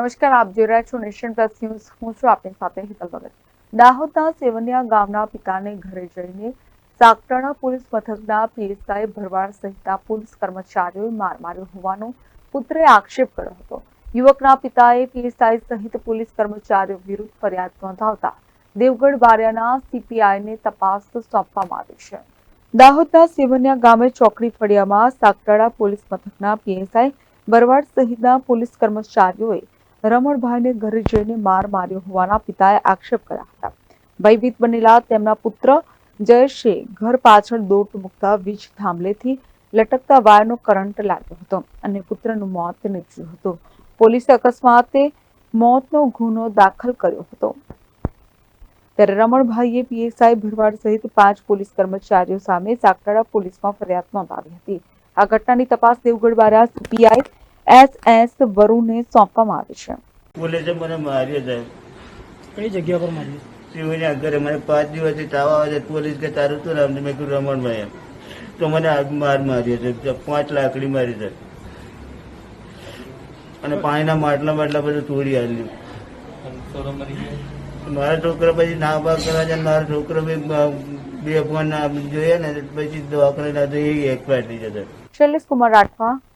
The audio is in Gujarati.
નમસ્કાર, આપ જોઈ રહ્યા છો નેશન પ્લસ ન્યૂઝ. હું છું આપની સાથે હિતલ ભગત. દાહોદના સેવનિયા ગામના પિતાને ઘરે જઈને સાકટાણા પોલીસ મથકના પીએસઆઈ ભરવાડ સહિતના પોલીસ કર્મચારીઓએ માર માર્યો હોવાનો પુત્રે આક્ષેપ કર્યો હતો. યુવકના પિતાએ પીએસઆઈ સહિત પોલીસ કર્મચારીઓ વિરુદ્ધ ફરિયાદ નોંધાવતા દેવગઢ બારિયાના સીપીઆઈને તપાસ સોંપવામાં આવી છે. દાહોદના સેવનિયા ગામે ચોકડી ફળિયામાં સાગટાડા પોલીસ મથકના પીએસઆઈ બરવાડ સહિતના પોલીસ કર્મચારીઓએ રમણભાઈને ઘરે જઈને માર માર્યો હોવાના પિતાએ આક્ષેપ કર્યા હતા. ભયભીત બનેલા તેમના પુત્ર જયેશે ઘર પાછળ દોટ મૂકતા વીજ થાંભલેથી લટકતા વાયરનો કરંટ લાગ્યો હતો અને પુત્રનું મોત નીપજ્યું હતું. પોલીસે અકસ્માતે મોતનો ગુનો દાખલ કર્યો હતો. ત્યારે રમણભાઈએ પીએસઆઈ ભરવાડ સહિત પાંચ પોલીસ કર્મચારીઓ સામે સાગટાડા પોલીસમાં ફરિયાદ નોંધાવી હતી. આ ઘટનાની તપાસ Devgadh Baria CPI S S વરુને સોંપવામાં આવી છે. પોલીસે મને માર્યો સાહેબ. કઈ જગ્યા પર માર્યો? શિવની ઘરે મને પાંચ દિવસથી તાવ આવે છે. પોલીસ કે તારું તો રામ મેં કીધું રમણભાઈ એમ તો મને આગ માર માર્યો છે. પાંચ લાકડી મારી છે. અને પાણીના માટલા માટલા બધું તોડી આવ્યું મારા છોકરા પછી ના ભાગ કરવા છે મારા છોકરો બી બે ફોન જોઈએ ને પછી દવાખાને ના તો એ એક્સપાયર થઈ જશે. Shailesh Kumar Rathwa